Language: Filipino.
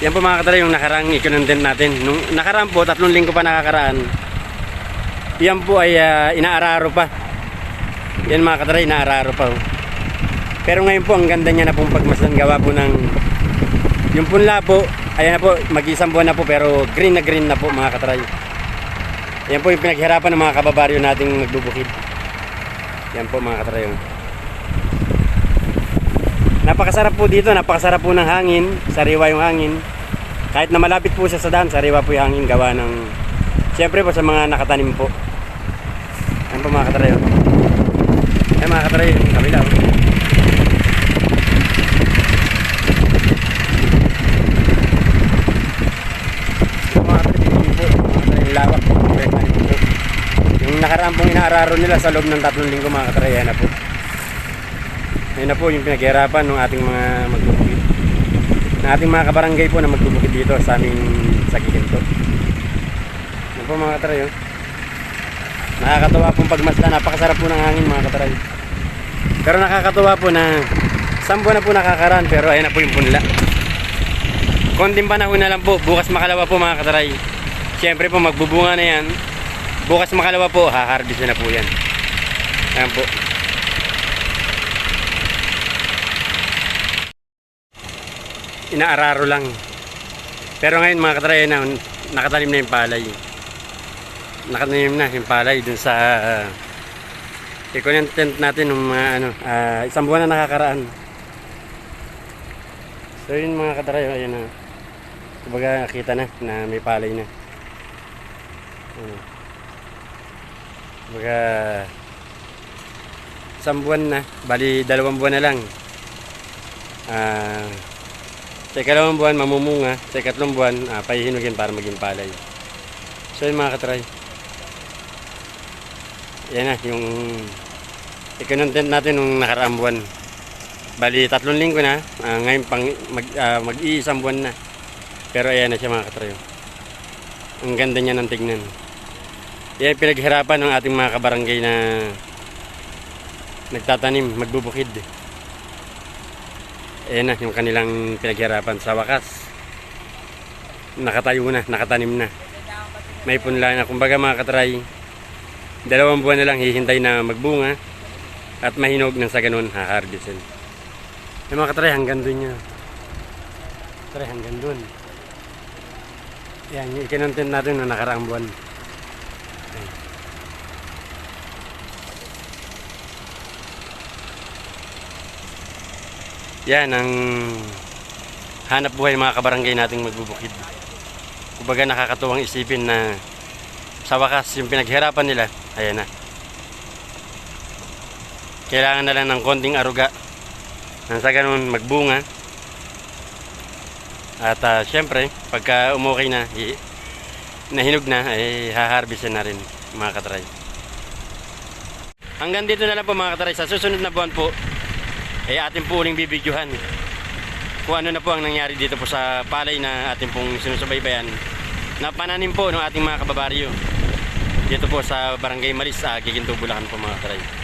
Yan po mga katray yung nakaraang i-content natin. Nung nakaraan po, tatlong linggo pa nakakaraan. Yan po ay ah, inaararo pa. Yan mga katray, inaararo pa. oh. Pero ngayon po, ang ganda niya na pong pagmasdan gawa po ng yung punla po, ayan na po, mag-isang buwan na po pero green na green na po mga katray. Yan po yung pinaghirapan ng mga kababaryo nating magbubukid. Yan po mga katray. Napakasarap po dito, napakasarap po ng hangin, sariwa yung hangin. Kahit na malapit po siya sa dam, sariwa po yung hangin gawa ng Siyempre po sa mga nakatanim po. Yan po mga katray. oh. Yan mga katray, yung kabila. oh. Lawak po. Yung nakaraan pong inaararo nila sa loob ng tatlong linggo mga katray, yan na po. Yan na po yung pinaghirapan ng ating mga magbubukid. Ng ating mga kabarangay po na magbubukid dito sa aming sakitin po. Yan po mga katray. Oh. Nakakatawa pong pagmasdan. Napakasarap po ng hangin mga katray. Pero nakakatawa po na buwan na po nakakaraan pero ayan na po yung punla. Konting panahon na lang po. Bukas makalawa po mga katray. Siyempre po magbubunga na yan. Bukas makalawa po, haharbis na po yan. Ayan po. Inaararo lang. Pero ngayon mga katray na nakatanim na yung palay. Nakatanim na yung palay dun sa uh, i-content natin ng mga ano, ah, isang buwan na nakakaraan. So yun mga katray, ayun na. Kumbaga kita na na may palay na. Ano. Kumbaga isang buwan na, bali dalawang buwan na lang. Ah, sa ikalawang buwan, mamumunga. Sa ikatlong buwan, ah, pahihinugin para maging palay. So yun mga katry. Yan na, yung i-content natin nung nakaraang buwan. Bali, tatlong linggo na. Ah, ngayon pang mag, ah, mag-iisang buwan na. Pero ayan na siya mga katry. Ang ganda niya ng tignan. Yan pinaghirapan ng ating mga kabarangay na nagtatanim, magbubukid. Ayan na, yung kanilang pinaghirapan sa wakas. Nakatayo na, nakatanim na. May punla na. Kumbaga mga katry, dalawang buwan na lang hihintay na magbunga at mahinog nang sa ganun haharbisin. Yung mga katry, hanggang dun niya. Katry, hanggang dun. Yan, ikinontent natin na nakaraang buwan. Yan ang hanap buhay ng mga kabarangay nating magbubukid. Kumbaga nakakatuwang isipin na sa wakas yung pinaghirapan nila, ayan na. Kailangan na lang ng konting aruga nang sa ganun magbunga. At ah, syempre, pagka umukay na, nahinog na, ay haharbisin na rin mga katray. Hanggang dito na lang po mga katray. Sa susunod na buwan po, ay ating po uling bibidyohan kung ano na po ang nangyari dito po sa palay na ating pong sinusubaybayan na pananim po ng ating mga kababaryo dito po sa Barangay Malis, uh, Giginto, Bulacan po mga katray.